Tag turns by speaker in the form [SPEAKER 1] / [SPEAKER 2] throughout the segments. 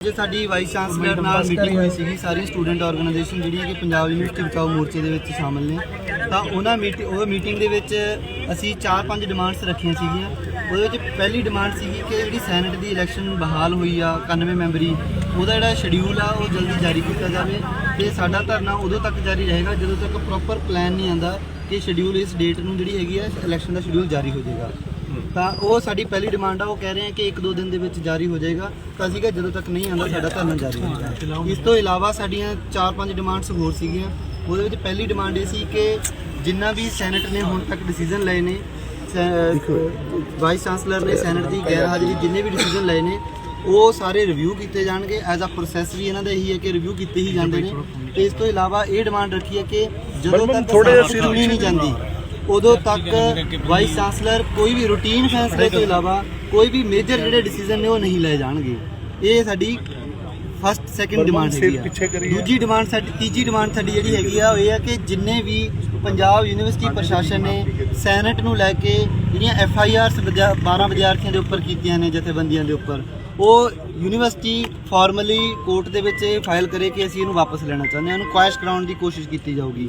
[SPEAKER 1] ਜੇ ਸਾਡੀ vice chancellor ਨਾਲ ਮੀਟਿੰਗ ਹੋਈ ਸੀਗੀ, ਸਾਰੀ ਸਟੂਡੈਂਟ ਆਰਗੇਨਾਈਜੇਸ਼ਨ ਜਿਹੜੀਆਂ ਕਿ ਪੰਜਾਬ ਯੂਨੀਵਰਸਿਟੀ ਬਚਾਓ ਮੋਰਚੇ ਦੇ ਵਿੱਚ ਸ਼ਾਮਲ ਨੇ, ਤਾਂ ਉਹਨਾਂ ਮੀਟਿੰਗ ਉਹ ਮੀਟਿੰਗ ਦੇ ਵਿੱਚ ਅਸੀਂ 4-5 ਡਿਮਾਂਡਸ ਰੱਖੀਆਂ ਸੀਗੀਆਂ। ਉਹਦੇ ਵਿੱਚ ਪਹਿਲੀ ਡਿਮਾਂਡ ਸੀਗੀ ਕਿ ਜਿਹੜੀ ਸੈਨੇਟ ਦੀ ਇਲੈਕਸ਼ਨ ਬਹਾਲ ਹੋਈ ਆ 91 ਮੈਂਬਰੀ, ਉਹਦਾ ਜਿਹੜਾ ਸ਼ਡਿਊਲ ਆ, ਉਹ ਜਲਦੀ ਜਾਰੀ ਕੀਤਾ ਜਾਵੇ ਤੇ ਸਾਡਾ ਧਰਨਾ ਉਦੋਂ ਤੱਕ ਜਾਰੀ ਰਹੇਗਾ ਜਦੋਂ ਤੱਕ ਪ੍ਰੋਪਰ ਪਲਾਨ ਨਹੀਂ ਆਂਦਾ ਕਿ ਸ਼ਡਿਊਲ ਇਸ ਡੇਟ ਨੂੰ ਜਿਹੜੀ ਹੈਗੀ ਆ ਇਲੈਕਸ਼ਨ ਦਾ ਸ਼ਡਿਊਲ ਜਾਰੀ ਹੋ ਜਾਏਗਾ। ਤਾਂ ਉਹ ਸਾਡੀ ਪਹਿਲੀ ਡਿਮਾਂਡ ਆ ਉਹ ਕਹਿ ਰਹੇ ਆ ਕਿ ਇੱਕ ਦੋ ਦਿਨ ਦੇ ਵਿੱਚ ਜਾਰੀ ਹੋ ਜਾਏਗਾ। ਤਾਂ ਅਸੀਂ ਕਿਹਾ ਜਦੋਂ ਤੱਕ ਨਹੀਂ ਆਉਂਦਾ ਸਾਡਾ ਧਰਨਾ ਜਾਰੀ ਹੋਏਗਾ ਇਸ ਤੋਂ ਇਲਾਵਾ ਸਾਡੀਆਂ ਚਾਰ ਪੰਜ ਡਿਮਾਂਡਸ ਹੋਰ ਸੀਗੀਆਂ। ਉਹਦੇ ਵਿੱਚ ਪਹਿਲੀ ਡਿਮਾਂਡ ਇਹ ਸੀ ਕਿ ਜਿੰਨਾ ਵੀ ਸੈਨੇਟ ਨੇ ਹੁਣ ਤੱਕ ਡਿਸੀਜਨ ਲਏ ਨੇ ਵਾਈਸ ਚਾਂਸਲਰ ਨੇ ਸੈਨੇਟ ਦੀ ਗੈਰ ਹਾਜ਼ਰੀ ਜਿੰਨੇ ਵੀ ਡਿਸੀਜਨ ਲਏ ਨੇ ਉਹ ਸਾਰੇ ਰਿਵਿਊ ਕੀਤੇ ਜਾਣਗੇ। ਐਜ਼ ਅ ਪ੍ਰੋਸੈਸ ਵੀ ਇਹਨਾਂ ਦਾ ਇਹੀ ਹੈ ਕਿ ਰਿਵਿਊ ਕੀਤੇ ਹੀ ਜਾਂਦੇ ਨੇ। ਤੇ ਇਸ ਤੋਂ ਇਲਾਵਾ ਇਹ ਡਿਮਾਂਡ ਰੱਖੀ ਹੈ ਕਿ ਜਦੋਂ ਤੱਕ ਸੈਨੇਟ ਚੁਣੀ ਨਹੀਂ ਜਾਂਦੀ ਉਦੋਂ ਤੱਕ ਵਾਈਸ ਚਾਂਸਲਰ ਕੋਈ ਵੀ ਰੂਟੀਨ ਫੈਸਲੇ ਤੋਂ ਇਲਾਵਾ ਕੋਈ ਵੀ ਮੇਜਰ ਜਿਹੜੇ ਡਿਸੀਜਨ ਨੇ ਉਹ ਨਹੀਂ ਲਏ ਜਾਣਗੇ। ਇਹ ਸਾਡੀ ਫਸਟ ਸੈਕਿੰਡ ਡਿਮਾਂਡ ਹੈਗੀ ਆ। ਦੂਜੀ ਡਿਮਾਂਡ ਸਾਡੀ ਤੀਜੀ ਡਿਮਾਂਡ ਸਾਡੀ ਜਿਹੜੀ ਹੈਗੀ ਆ ਉਹ ਇਹ ਆ ਕਿ ਜਿੰਨੇ ਵੀ ਪੰਜਾਬ ਯੂਨੀਵਰਸਿਟੀ ਪ੍ਰਸ਼ਾਸਨ ਨੇ ਸੈਨੇਟ ਨੂੰ ਲੈ ਕੇ ਜਿਹੜੀਆਂ ਐਫ ਆਈ ਆਰਸ 12 ਵਿਦਿਆਰਥੀਆਂ ਦੇ ਉੱਪਰ ਕੀਤੀਆਂ ਨੇ ਜਥੇਬੰਦੀਆਂ ਦੇ ਉੱਪਰ ਉਹ ਯੂਨੀਵਰਸਿਟੀ ਫਾਰਮਲੀ ਕੋਰਟ ਦੇ ਵਿੱਚ ਇਹ ਫਾਈਲ ਕਰੇ ਕਿ ਅਸੀਂ ਇਹਨੂੰ ਵਾਪਸ ਲੈਣਾ ਚਾਹੁੰਦੇ ਹਾਂ। ਇਹਨੂੰ ਕੁਐਸ਼ ਕਰਾਉਣ ਦੀ ਕੋਸ਼ਿਸ਼ ਕੀਤੀ ਜਾਊਗੀ।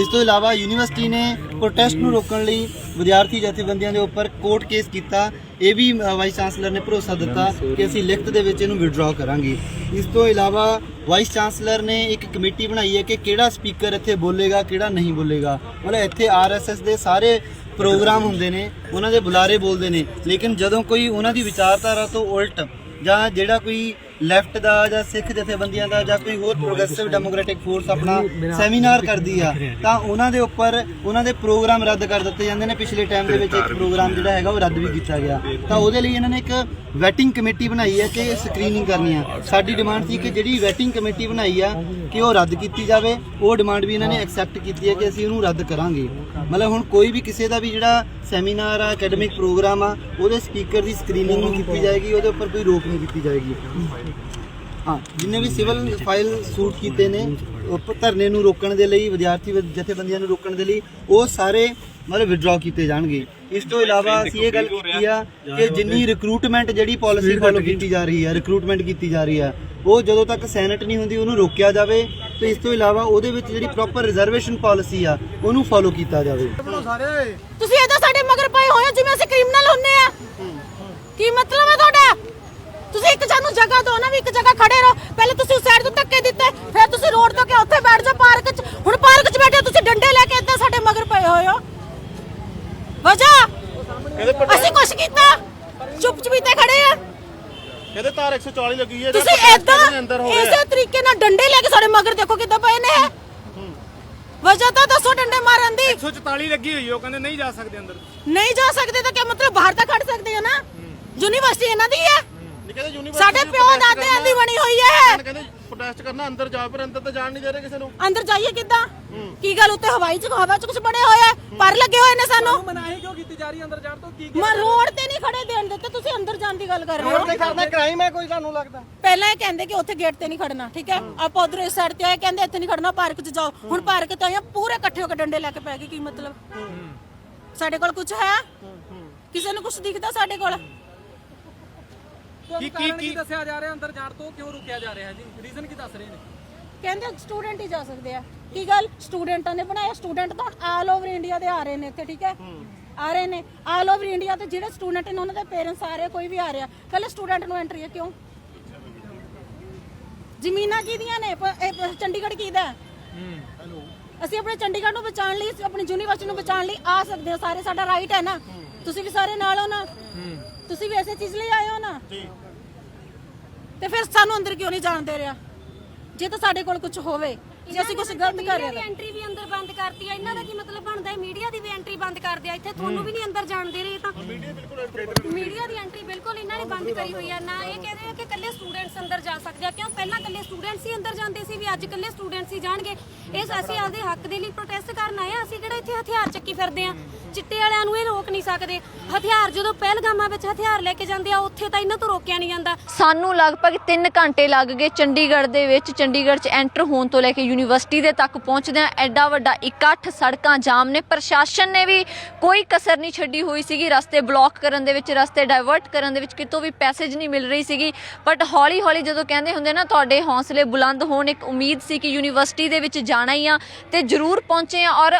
[SPEAKER 1] ਇਸ ਤੋਂ ਇਲਾਵਾ ਯੂਨੀਵਰਸਿਟੀ ਨੇ ਪ੍ਰੋਟੈਸਟ ਨੂੰ ਰੋਕਣ ਲਈ ਵਿਦਿਆਰਥੀ ਜਥੇਬੰਦੀਆਂ ਦੇ ਉੱਪਰ ਕੋਰਟ ਕੇਸ ਕੀਤਾ। ਇਹ ਵੀ ਵਾਈਸ ਚਾਂਸਲਰ ਨੇ ਭਰੋਸਾ ਦਿੱਤਾ ਕਿ ਅਸੀਂ ਲਿਖਤ ਦੇ ਵਿੱਚ ਇਹਨੂੰ ਵਿਡਰਾਅ ਕਰਾਂਗੇ। ਇਸ ਤੋਂ ਇਲਾਵਾ ਵਾਈਸ ਚਾਂਸਲਰ ਨੇ ਇੱਕ ਕਮੇਟੀ ਬਣਾਈ ਹੈ ਕਿ ਕਿਹੜਾ ਸਪੀਕਰ ਇੱਥੇ ਬੋਲੇਗਾ, ਕਿਹੜਾ ਨਹੀਂ ਬੋਲੇਗਾ। ਮਤਲਬ ਇੱਥੇ ਆਰਐਸਐਸ ਦੇ ਸਾਰੇ ਪ੍ਰੋਗਰਾਮ ਹੁੰਦੇ ਨੇ, ਉਹਨਾਂ ਦੇ ਬੁਲਾਰੇ ਬੋਲਦੇ ਨੇ। ਲੇਕਿਨ ਜਦੋਂ ਕੋਈ ਉਹਨਾਂ ਦੀ ਵਿਚਾਰਧਾਰਾ ਤੋਂ ਉਲਟ ਜਾਂ ਜਿਹੜਾ ਕੋਈ ਲੈਫਟ ਦਾ ਜਾਂ ਸਿੱਖ ਜਥੇਬੰਦੀਆਂ ਦਾ ਜਾਂ ਕੋਈ ਹੋਰ ਪ੍ਰੋਗਰੈਸਿਵ ਡੈਮੋਕ੍ਰੈਟਿਕ ਫੋਰਸ ਆਪਣਾ ਸੈਮੀਨਾਰ ਕਰਦੀ ਆ ਤਾਂ ਉਹਨਾਂ ਦੇ ਉੱਪਰ ਉਹਨਾਂ ਦੇ ਪ੍ਰੋਗਰਾਮ ਰੱਦ ਕਰ ਦਿੱਤੇ ਜਾਂਦੇ ਨੇ। ਪਿਛਲੇ ਟਾਈਮ ਦੇ ਵਿੱਚ ਇੱਕ ਪ੍ਰੋਗਰਾਮ ਜਿਹੜਾ ਹੈਗਾ ਉਹ ਰੱਦ ਵੀ ਕੀਤਾ ਗਿਆ। ਤਾਂ ਉਹਦੇ ਲਈ ਇਹਨਾਂ ਨੇ ਇੱਕ ਵੈਟਿੰਗ ਕਮੇਟੀ ਬਣਾਈ ਹੈ ਕਿ ਸਕਰੀਨਿੰਗ ਕਰਨੀ ਆ। ਸਾਡੀ ਡਿਮਾਂਡ ਸੀ ਕਿ ਜਿਹੜੀ ਵੈਟਿੰਗ ਕਮੇਟੀ ਬਣਾਈ ਆ ਕਿ ਉਹ ਰੱਦ ਕੀਤੀ ਜਾਵੇ। ਉਹ ਡਿਮਾਂਡ ਵੀ ਇਹਨਾਂ ਨੇ ਐਕਸੈਪਟ ਕੀਤੀ ਹੈ ਕਿ ਅਸੀਂ ਉਹਨੂੰ ਰੱਦ ਕਰਾਂਗੇ। ਮਤਲਬ ਹੁਣ ਕੋਈ ਵੀ ਕਿਸੇ ਦਾ ਵੀ ਜਿਹੜਾ ਸੈਮੀਨਾਰ ਆ ਅਕੈਡਮਿਕ ਪ੍ਰੋਗਰਾਮ ਆ ਉਹਦੇ ਸਪੀਕਰ ਦੀ ਸਕਰੀਨਿੰਗ ਨਹੀਂ ਕੀਤੀ ਜਾਏਗੀ ਉਹਦੇ ਉੱਪਰ ਕੋਈ ਰੋਕ ਨਹੀਂ ਕੀਤੀ ਜਾਏਗੀ। ਹਾਂ ਜਿੰਨੇ ਵੀ ਸਿਵਲ ਫਾਈਲ ਸੂਟ ਕੀਤੇ ਨੇ ਉਹ ਧਰਨੇ ਨੂੰ ਰੋਕਣ ਦੇ ਲਈ ਵਿਦਿਆਰਥੀ ਜਥੇਬੰਦੀਆਂ ਨੂੰ ਰੋਕਣ ਦੇ ਲਈ ਉਹ ਸਾਰੇ ਮਤਲਬ ਵਿਡਰਾਅ ਕੀਤੇ ਜਾਣਗੇ। ਇਸ ਤੋਂ ਇਲਾਵਾ ਅਸੀਂ ਇਹ ਗੱਲ ਕੀਤੀ ਆ ਕਿ ਜਿੰਨੀ ਰਿਕਰੂਟਮੈਂਟ ਜਿਹੜੀ ਪਾਲਿਸੀ ਫਾਲੋ ਕੀਤੀ ਜਾ ਰਹੀ ਹੈ ਰਿਕਰੂਟਮੈਂਟ ਕੀਤੀ ਜਾ ਰਹੀ ਹੈ ਉਹ ਜਦੋਂ ਤੱਕ ਸੈਨੇਟ ਨਹੀਂ ਹੁੰਦੀ ਉਹਨੂੰ ਰੋਕਿਆ ਜਾਵੇ ਤੇ ਇਸ ਤੋਂ ਇਲਾਵਾ ਉਹਦੇ ਵਿੱਚ ਜਿਹੜੀ ਪ੍ਰੋਪਰ ਰਿਜ਼ਰਵੇਸ਼ਨ ਪਾਲਿਸੀ ਆ ਉਹਨੂੰ ਫਾਲੋ ਕੀਤਾ ਜਾਵੇ।
[SPEAKER 2] ਤੁਸੀਂ ਇਹਦਾ ਸਾਡੇ ਮਗਰ ਪਏ ਹੋਏ ਜਿਵੇਂ ਅਸੀਂ ਕ੍ਰਿਮੀਨਲ ਹੁੰਨੇ ਆ। ਕੀ ਮਤਲਬ ਹੈ ਤੁਹਾਡਾ? ਤੁਸੀਂ ਇੱਕ ਸਾਨੂੰ ਜਗ੍ਹਾ ਦਿਓ ਨਾ ਵੀ ਇੱਕ ਜਗ੍ਹਾ ਖੜੇ ਰਹੋ। ਪਹਿਲੇ ਤੁਸੀਂ ਉਸ ਸਾਈਡ ਤੋਂ ਧੱਕੇ ਦਿੱਤੇ ਫਿਰ ਤੁਸੀਂ ਰੋਡ ਤੋਂ ਕਿ ਉੱਥੇ ਬੈਠ ਜਾਓ ਪਾਰਕ 'ਚ? ਹੁਣ ਪਾਰਕ 'ਚ ਬੈਠੇ ਤੁਸੀਂ ਡੰਡੇ ਲੈ ਕੇ ਇੱਦਾਂ ਸਾਡੇ ਮਗਰ ਪਏ ਹੋਏ ਹੋ। ਵਜਾ ਅਸੀਂ ਕੁਛ ਕੀਤਾ? ਚੁੱਪ ਚੁਪੀਤੇ ਖੜੇ ਆ।
[SPEAKER 3] ਕਹਿੰਦੇ ਤਾਰ 140 ਲੱਗੀ ਹੈ
[SPEAKER 2] ਤੁਸੀਂ ਏਦਾਂ ਇਸੇ ਤਰੀਕੇ ਨਾਲ ਡੰਡੇ ਲੈ ਕੇ ਸਾਡੇ ਮਗਰ ਦੇਖੋ ਕਿੱਦਾਂ ਪਏ ਨੇ। ਵਜਾ ਤਾਂ ਦੱਸੋ ਡੰਡੇ ਮਾਰਨ ਦੀ।
[SPEAKER 3] 144 ਲੱਗੀ ਹੋਈ ਉਹ ਕਹਿੰਦੇ ਨਹੀਂ ਜਾ ਸਕਦੇ ਅੰਦਰ।
[SPEAKER 2] ਨਹੀਂ ਜਾ ਸਕਦੇ ਤਾਂ ਕੀ ਮਤਲਬ ਬਾਹਰ ਤਾਂ ਖੜ ਸਕਦੇ ਆ ਨਾ। ਯੂਨੀਵਰਸਿਟੀ ਇਹਨਾਂ ਦੀ ਹੈ।
[SPEAKER 3] ਕਹਿੰਦੇ ਯੂਨੀਵਰਸਿਟੀ
[SPEAKER 2] ਸਾਡੇ ਪਿਓ ਦਾਦਿਆਂ ਦੀ ਬਣੀ ਹੋਈ ਹੈ।
[SPEAKER 3] ਕਹਿੰਦੇ ਪ੍ਰੋਟੈਸਟ ਕਰਨਾ ਅੰਦਰ ਜਾ ਪਰ ਅੰਦਰ ਤਾਂ ਜਾਣ ਨਹੀਂ ਦੇ ਰਹੇ ਕਿਸੇ ਨੂੰ।
[SPEAKER 2] ਅੰਦਰ ਜਾਈਏ ਕਿੱਦਾਂ? ਕੀ ਗੱਲ ਉੱਤੇ ਹਵਾਈ ਚ ਹਵਾ ਚ ਕੁਝ ਬੜੇ ਹੋਏ ਆ ਪਰ ਲੱਗੇ ਹੋਏ ਨੇ ਸਾਨੂੰ।
[SPEAKER 4] ਮਨਾਹੀ ਕਿਉਂ ਕੀਤੀ ਜਾ ਰਹੀ ਅੰਦਰ ਜਾਣ ਤੋਂ? ਕੀ
[SPEAKER 2] ਮੈਂ ਰੋਡ ਤੇ ਨਹੀਂ ਖੜੇ ਦੇਣ ਦਿੱਤੇ ਤੁਸੀਂ ਅੰਦਰ ਜਾਣ ਦੀ ਗੱਲ ਕਰ ਰਹੇ ਹੋ।
[SPEAKER 4] ਕਰਨਾ ਕ੍ਰਾਈਮ ਹੈ ਕੋਈ ਤੁਹਾਨੂੰ ਲੱਗਦਾ?
[SPEAKER 2] ਪਹਿਲਾਂ ਇਹ ਕਹਿੰਦੇ ਕਿ ਉੱਥੇ ਗੇਟ ਤੇ ਨਹੀਂ ਖੜਨਾ ਠੀਕ ਹੈ? ਆਪਾਂ ਉਧਰ ਇਸ ਸਾਈਡ ਤੇ ਆਏ ਕਹਿੰਦੇ ਇੱਥੇ ਨਹੀਂ ਖੜਨਾ ਪਾਰਕ 'ਚ ਜਾਓ। ਹੁਣ ਪਾਰਕ ਤੇ ਆਏ ਪੂਰੇ ਇਕੱਠੇ ਹੋ ਕੇ ਡੰਡੇ ਲੈ ਕੇ ਪੈ ਗਏ ਕੀ ਮਤਲਬ? ਸਾਡੇ ਕੋਲ ਕੁਝ ਹੈ? ਕਿਸੇ ਨੂੰ ਕੁਝ ਦਿਖਦਾ ਸਾਡੇ ਕੋਲ?
[SPEAKER 4] ਕੀ ਕੀ ਕੀ ਦੱਸਿਆ ਜਾ ਰਿਹਾ ਅੰਦਰ ਜਾਣ ਤੋਂ? ਕਿਉਂ ਰੁਕਿਆ ਜਾ ਰਿਹਾ ਜੀ? ਰੀਜ਼ਨ ਕੀ ਦੱਸ ਰਹੇ ਨੇ?
[SPEAKER 2] ਕਹਿੰਦੇ ਸਟੂਡੈਂਟ ਹੀ ਜਾ ਸਕਦੇ ਆ। ਕੀ ਗੱਲ? ਸਟੂਡੈਂਟਾਂ ਨੇ ਬਣਾਇਆ। ਸਟੂਡੈਂਟ ਤਾਂ ਆਲ ਓਵਰ ਇੰਡੀਆ ਦੇ ਆ ਰਹੇ ਨੇ ਇੱਥੇ ਠੀਕ ਹੈ? ਆ ਰਹੇ ਨੇ। ਆਲ ਓਵਰ ਇੰਡੀਆ ਤੇ ਜਿਹੜੇ ਸਟੂਡੈਂਟ ਨੇ ਉਹਨਾਂ ਦੇ ਪੇਰੈਂਟਸ ਆ ਰਹੇ ਕੋਈ ਵੀ ਆ ਰਿਹਾ। ਕੱਲੇ ਸਟੂਡੈਂਟ ਨੂੰ ਐਂਟਰੀ ਹੈ ਕਿਉਂ? ਜ਼ਮੀਨਾਂ ਕਿਹਦੀਆਂ ਨੇ? ਪ- ਇਹ ਪ- ਚੰਡੀਗੜ੍ਹ ਕਿਹਦਾ ਹੈ? ਅਸੀਂ ਆਪਣੇ ਚੰਡੀਗੜ੍ਹ ਨੂੰ ਬਚਾਉਣ ਲਈ ਆਪਣੀ ਯੂਨੀਵਰਸਿਟੀ ਨੂੰ ਬਚਾਉਣ ਲਈ ਆ ਸਕਦੇ ਹਾਂ ਸਾਰੇ। ਸਾਡਾ ਰਾਈਟ ਹੈ ਨਾ? ਤੁਸੀਂ ਵੀ ਸਾਰੇ ਨਾਲ ਹੋ ਨਾ? ਤੁਸੀਂ ਵੀ ਐਸੇ ਚੀਜ਼ ਲਈ ਆਏ ਹੋ ਨਾ? ਤੇ ਫਿਰ ਸਾਨੂੰ ਅੰਦਰ ਕਿਉਂ ਨਹੀਂ ਜਾਣ ਦੇ ਰਿਹਾ? ਜੇ ਤਾਂ ਸਾਡੇ ਕੋਲ ਕੁਝ ਹੋਵੇ। ਜੇ ਅਸੀਂ ਕੁਝ ਗਲਤ ਕਰ ਰਹੇ
[SPEAKER 5] ਦੀ ਐਂਟਰੀ ਵੀ ਅੰਦਰ ਬੰਦ ਕਰਤੀ ਆ। ਇਹਨਾਂ ਦਾ ਕੀ ਮਤਲਬ ਬਣਦਾ ਹੈ? ਮੀਡੀਆ ਦੀ ਵੀ ਐਂਟਰੀ ਬੰਦ ਕਰ ਦਿਆ। ਇੱਥੇ ਤੁਹਾਨੂੰ ਵੀ ਨਹੀਂ ਅੰਦਰ ਜਾਣ ਦੇ ਰਹੇ ਤਾਂ। ਮੀਡੀਆ ਦੀ ਐਂਟਰੀ ਬਿਲਕੁਲ ਇਹਨਾਂ ਨੇ ਬੰਦ ਕਰੀ ਹੋਈ ਆ। ਨਾ ਇਹ ਕਹਿੰਦੇ ਆ ਕਿ ਕੱਲੇ ਸਟੂਡੈਂਟਸ ਅੰਦਰ ਜਾ ਸਕਦੇ ਆ। ਕਿਉਂ? ਪਹਿਲਾਂ ਕੱਲੇ ਸਟੂਡੈਂਟਸ ਹੀ ਅੰਦਰ ਜਾਂਦੇ ਸੀ ਵੀ ਅੱਜ ਕੱਲੇ ਸਟੂਡੈਂਟਸ ਹੀ ਜਾਣਗੇ। ਇਸ ਅਸੀਂ ਆਪਦੇ ਹੱਕ ਦੇ ਲਈ ਪ੍ਰੋਟੈਸਟ ਕਰਨ ਆਏ ਆ। ਅਸੀਂ ਕਿਹੜਾ ਇੱਥੇ ਹਥਿਆਰ ਚੱਕੀ ਫਿਰਦੇ ਆ? ਚਿੱਟੇ ਵਾਲਿਆਂ ਨੂੰ ਇਹ ਰੋਕ ਨਹੀਂ ਸਕਦੇ। ਹਥਿਆਰ ਜਦੋਂ ਪਹਿਲਗਾਮਾਂ ਵਿੱਚ ਹਥਿਆਰ ਲੈ ਕੇ ਜਾਂਦੇ ਆ ਉੱਥੇ ਤਾਂ ਇਹਨਾਂ ਤੋਂ ਰੋਕਿਆ ਨਹੀਂ ਜਾਂਦਾ।
[SPEAKER 6] ਸਾਨੂੰ ਲਗਭਗ 3 ਘੰਟੇ ਲੱਗ ਗਏ ਚੰਡੀਗੜ੍ਹ ਦੇ ਵਿੱਚ। ਚੰਡੀਗੜ੍ਹ 'ਚ ਐਂਟਰ ਹੋਣ ਤੋਂ ਲੈ ਕੇ ਯੂਨੀਵਰਸਿਟੀ ਦੇ ਤੱਕ ਪਹੁੰਚਦਿਆਂ ਐਡਾ ਵੱਡਾ ਇਕੱਠ ਸੜਕਾਂ ਜਾਮ ਨੇ। ਪ੍ਰਸ਼ਾਸਨ ਨੇ ਵੀ ਕੋਈ ਕਸਰ ਨਹੀਂ ਛੱਡੀ ਹੋਈ ਸੀਗੀ। ਰਸਤੇ ਬਲੌਕ ਕਰਨ ਦੇ ਵਿੱਚ, ਰਸਤੇ ਡਾਇਵਰਟ ਕਰਨ ਦੇ ਵਿੱਚ ਕਿਤੋਂ ਵੀ ਪੈਸੇਜ ਨਹੀਂ ਮਿਲ ਰਹੀ ਸੀਗੀ। ਬਟ ਹੌਲੀ ਹੌਲੀ ਜਦੋਂ ਕਹਿੰਦੇ ਹੁੰਦੇ ਨਾ, ਤੁਹਾਡੇ ਹੌਸਲੇ ਬੁਲੰਦ ਹੋਣ, ਇੱਕ ਉਮੀਦ ਸੀ ਕਿ ਯੂਨੀਵਰਸਿਟੀ ਦੇ ਵਿੱਚ ਜਾਣਾ ਹੀ ਆ ਤੇ ਜ਼ਰੂਰ ਪਹੁੰਚੇ ਆ ਔਰ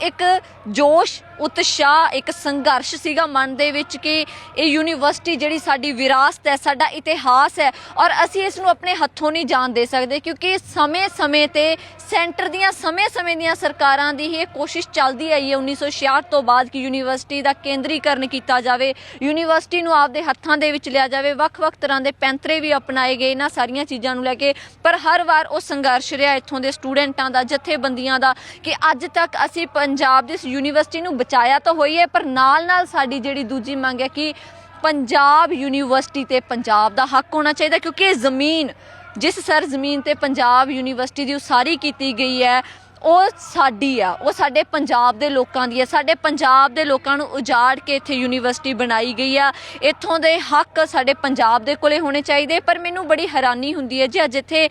[SPEAKER 6] ਇੱਕ ਜੋਸ਼ ਉਤਸ਼ਾਹ, ਇੱਕ ਸੰਘਰਸ਼ ਸੀਗਾ ਮਨ ਦੇ ਵਿੱਚ ਕਿ ਇਹ ਯੂਨੀਵਰਸਿਟੀ ਜਿਹੜੀ ਸਾਡੀ ਵਿਰਾਸਤ ਹੈ, ਸਾਡਾ ਇਤਿਹਾਸ ਹੈ ਔਰ ਅਸੀਂ ਇਸ ਨੂੰ ਆਪਣੇ ਹੱਥੋਂ ਨਹੀਂ ਜਾਣ ਦੇ ਸਕਦੇ ਕਿਉਂਕਿ ਸਮੇਂ-ਸਮੇਂ ਤੇ ਸੈਂਟਰ ਦੀਆਂ, ਸਮੇਂ-ਸਮੇਂ ਦੀਆਂ ਸਰਕਾਰਾਂ ਦੀ ਹੀ ਇਹ ਕੋਸ਼ਿਸ਼ ਚੱਲਦੀ ਆਈ ਹੈ 1966 ਤੋਂ ਬਾਅਦ ਕਿ ਯੂਨੀਵਰਸਿਟੀ ਦਾ ਕੇਂਦਰੀਕਰਨ ਕੀਤਾ ਜਾਵੇ, ਯੂਨੀਵਰਸਿਟੀ ਨੂੰ ਆਪਦੇ ਹੱਥਾਂ ਦੇ ਵਿੱਚ ਲਿਆ ਜਾਵੇ, ਵੱਖ-ਵੱਖ ਤਰ੍ਹਾਂ ਦੇ ਪੈਂਤਰੇ ਵੀ ਅਪਣਾਏ ਗਏ ਇਹਨਾਂ ਸਾਰੀਆਂ ਚੀਜ਼ਾਂ ਨੂੰ ਲੈ ਕੇ, ਪਰ ਹਰ ਵਾਰ ਉਹ ਸੰਘਰਸ਼ ਰਿਹਾ ਇੱਥੋਂ ਦੇ ਸਟੂਡੈਂਟਾਂ ਦਾ, ਜਥੇਬੰਦੀਆਂ ਦਾ ਕਿ ਅੱਜ ਤੱਕ ਅਸੀਂ ਪੰਜਾਬ ਦੀ ਇਸ ਯੂਨੀਵਰਸਿਟੀ ਨੂੰ ਬਚਾਇਆ ਤਾਂ ਹੋਈ ਹੈ, ਪਰ ਨਾਲ-ਨਾਲ ਸਾਡੀ ਜਿਹੜੀ ਦੂਜੀ ਮੰਗ ਹੈ ਕਿ ਪੰਜਾਬ ਯੂਨੀਵਰਸਿਟੀ ਤੇ ਪੰਜਾਬ ਦਾ ਹੱਕ ਹੋਣਾ ਚਾਹੀਦਾ, ਕਿਉਂਕਿ ਇਹ ਜ਼ਮੀਨ, ਜਿਸ ਸਰ ਜ਼ਮੀਨ ਤੇ ਪੰਜਾਬ ਯੂਨੀਵਰਸਿਟੀ ਦੀ ਉਸਾਰੀ ਕੀਤੀ ਗਈ ਹੈ ਉਹ ਸਾਡੀ ਆ, ਉਹ ਸਾਡੇ ਪੰਜਾਬ ਦੇ ਲੋਕਾਂ ਦੀ ਆ। ਸਾਡੇ ਪੰਜਾਬ ਦੇ ਲੋਕਾਂ ਨੂੰ ਉਜਾੜ ਕੇ ਇੱਥੇ ਯੂਨੀਵਰਸਿਟੀ ਬਣਾਈ ਗਈ ਆ। ਇੱਥੋਂ ਦੇ ਹੱਕ ਸਾਡੇ ਪੰਜਾਬ ਦੇ ਕੋਲੇ ਹੋਣੇ ਚਾਹੀਦੇ, ਪਰ ਮੈਨੂੰ ਬੜੀ ਹੈਰਾਨੀ ਹੁੰਦੀ ਹੈ ਜੀ, ਅੱਜ ਇੱਥੇ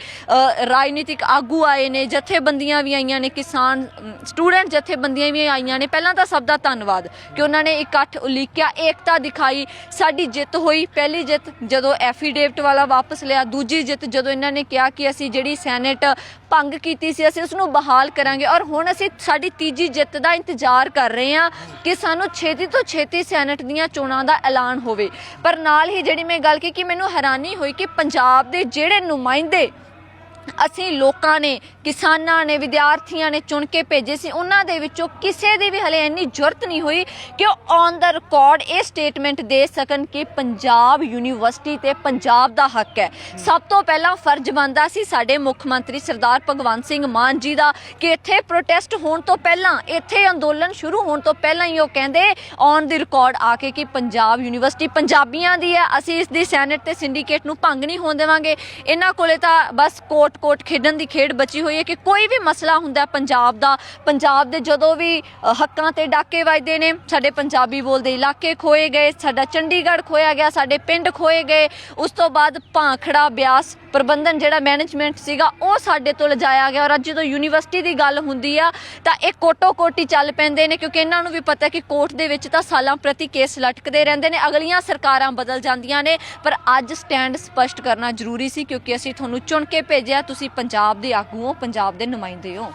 [SPEAKER 6] ਰਾਜਨੀਤਿਕ ਆਗੂ ਆਏ ਨੇ, ਜਥੇਬੰਦੀਆਂ ਵੀ ਆਈਆਂ ਨੇ, ਕਿਸਾਨ ਸਟੂਡੈਂਟ ਜਥੇਬੰਦੀਆਂ ਵੀ ਆਈਆਂ ਨੇ। ਪਹਿਲਾਂ ਤਾਂ ਸਭ ਦਾ ਧੰਨਵਾਦ ਕਿ ਉਹਨਾਂ ਨੇ ਇਕੱਠ ਉਲੀਕਿਆ, ਏਕਤਾ ਦਿਖਾਈ, ਸਾਡੀ ਜਿੱਤ ਹੋਈ। ਪਹਿਲੀ ਜਿੱਤ ਜਦੋਂ ਐਫੀਡੇਵਿਟ ਵਾਲਾ ਵਾਪਸ ਲਿਆ, ਦੂਜੀ ਜਿੱਤ ਜਦੋਂ ਇਹਨਾਂ ਨੇ ਕਿਹਾ ਕਿ ਅਸੀਂ ਜਿਹੜੀ ਸੈਨੇਟ ਭੰਗ ਕੀਤੀ ਸੀ, ਅਸੀਂ ਉਸ ਨੂੰ ਬਹਾਲ ਕਰਾਂਗੇ ਔਰ ਹੁਣ ਅਸੀਂ ਸਾਡੀ ਤੀਜੀ ਜਿੱਤ ਦਾ ਇੰਤਜ਼ਾਰ ਕਰ ਰਹੇ ਹਾਂ ਕਿ ਸਾਨੂੰ ਛੇਤੀ ਤੋਂ ਛੇਤੀ ਸੈਨੇਟ ਦੀਆਂ ਚੋਣਾਂ ਦਾ ਐਲਾਨ ਹੋਵੇ। ਪਰ ਨਾਲ ਹੀ ਜਿਹੜੀ ਮੈਂ ਗੱਲ ਕੀਤੀ ਕਿ ਮੈਨੂੰ ਹੈਰਾਨੀ ਹੋਈ ਕਿ ਪੰਜਾਬ ਦੇ ਜਿਹੜੇ ਨੁਮਾਇੰਦੇ ਅਸੀਂ ਲੋਕਾਂ ਨੇ, ਕਿਸਾਨਾਂ ਨੇ, ਵਿਦਿਆਰਥੀਆਂ ਨੇ ਚੁਣ ਕੇ ਭੇਜੇ ਸੀ। ਉਹਨਾਂ ਦੇ ਵਿੱਚੋਂ ਕਿਸੇ ਦੀ ਵੀ ਹਲੇ ਇੰਨੀ ਜ਼ਰੂਰਤ ਨਹੀਂ ਹੋਈ ਕਿ ਉਹ ਔਨ ਦਾ ਰਿਕਾਰਡ ਇਹ ਸਟੇਟਮੈਂਟ ਦੇ ਸਕਣ ਕਿ ਪੰਜਾਬ ਯੂਨੀਵਰਸਿਟੀ ਤੇ ਪੰਜਾਬ ਦਾ ਹੱਕ ਹੈ। ਸਭ ਤੋਂ ਪਹਿਲਾਂ ਫਰਜ਼ ਬਣਦਾ ਸੀ ਸਾਡੇ ਮੁੱਖ ਮੰਤਰੀ ਸਰਦਾਰ ਭਗਵੰਤ ਸਿੰਘ ਮਾਨ ਜੀ ਦਾ ਕਿ ਇੱਥੇ ਪ੍ਰੋਟੈਸਟ ਹੋਣ ਤੋਂ ਪਹਿਲਾਂ, ਇੱਥੇ ਅੰਦੋਲਨ ਸ਼ੁਰੂ ਹੋਣ ਤੋਂ ਪਹਿਲਾਂ ਹੀ ਉਹ ਕਹਿੰਦੇ ਔਨ ਦੀ ਰਿਕਾਰਡ ਆ ਕੇ ਕਿ ਪੰਜਾਬ ਯੂਨੀਵਰਸਿਟੀ ਪੰਜਾਬੀਆਂ ਦੀ ਹੈ। ਅਸੀਂ ਇਸ ਦੀ ਸੈਨੇਟ ਤੇ ਸਿੰਡੀਕੇਟ ਨੂੰ ਭੰਗ ਨਹੀਂ ਹੋਣ ਦੇਵਾਂਗੇ। ਇਹਨਾਂ ਕੋਲੇ ਤਾਂ ਬਸ ਕੋਟ ਕੋਟ ਖੇਡਣ ਦੀ ਖੇਡ ਬਚੀ ਹੋਈ ਹੈ ਕਿ ਕੋਈ ਵੀ ਮਸਲਾ ਹੁੰਦਾ ਪੰਜਾਬ ਦਾ, ਪੰਜਾਬ ਦੇ ਜਦੋਂ ਵੀ ਹੱਕਾਂ ਤੇ ਡਾਕੇ ਵੱਜਦੇ ਨੇ, ਸਾਡੇ ਪੰਜਾਬੀ ਬੋਲਦੇ ਇਲਾਕੇ ਖੋਏ ਗਏ, ਸਾਡਾ ਚੰਡੀਗੜ੍ਹ ਖੋਇਆ ਗਿਆ, ਸਾਡੇ ਪਿੰਡ ਖੋਏ ਗਏ, ਉਸ ਤੋਂ ਬਾਅਦ ਭਾਂਖੜਾ ਬਿਆਸ ਪ੍ਰਬੰਧਨ ਜਿਹੜਾ ਮੈਨੇਜਮੈਂਟ ਸੀਗਾ, ਉਹ ਸਾਡੇ ਤੋਂ ਲਜਾਇਆ ਗਿਆ ਔਰ ਅੱਜ ਜਦੋਂ ਯੂਨੀਵਰਸਿਟੀ ਦੀ ਗੱਲ ਹੁੰਦੀ ਆ, ਤਾਂ ਇਹ ਕੋਟੋ ਕੋਟੀ ਚੱਲ ਪੈਂਦੇ ਨੇ, ਕਿਉਂਕਿ ਇਹਨਾਂ ਨੂੰ ਵੀ ਪਤਾ ਕਿ ਕੋਰਟ ਦੇ ਵਿੱਚ ਤਾਂ ਸਾਲਾਂ ਪ੍ਰਤੀ ਕੇਸ ਲਟਕਦੇ ਰਹਿੰਦੇ ਨੇ, ਅਗਲੀਆਂ ਸਰਕਾਰਾਂ ਬਦਲ ਜਾਂਦੀਆਂ ਨੇ, ਪਰ ਅੱਜ ਸਟੈਂਡ ਸਪਸ਼ਟ ਕਰਨਾ ਜ਼ਰੂਰੀ ਸੀ, ਕਿਉਂਕਿ ਅਸੀਂ ਤੁਹਾਨੂੰ ਚੁਣ ਕੇ ਭੇਜਿਆ ਤੁਸੀਂ ਪੰਜਾਬ ਦੇ ਆਗੂ ਹੋ ਪੰਜਾਬ ਦੇ ਨੁਮਾਇੰਦੇ ਹੋ।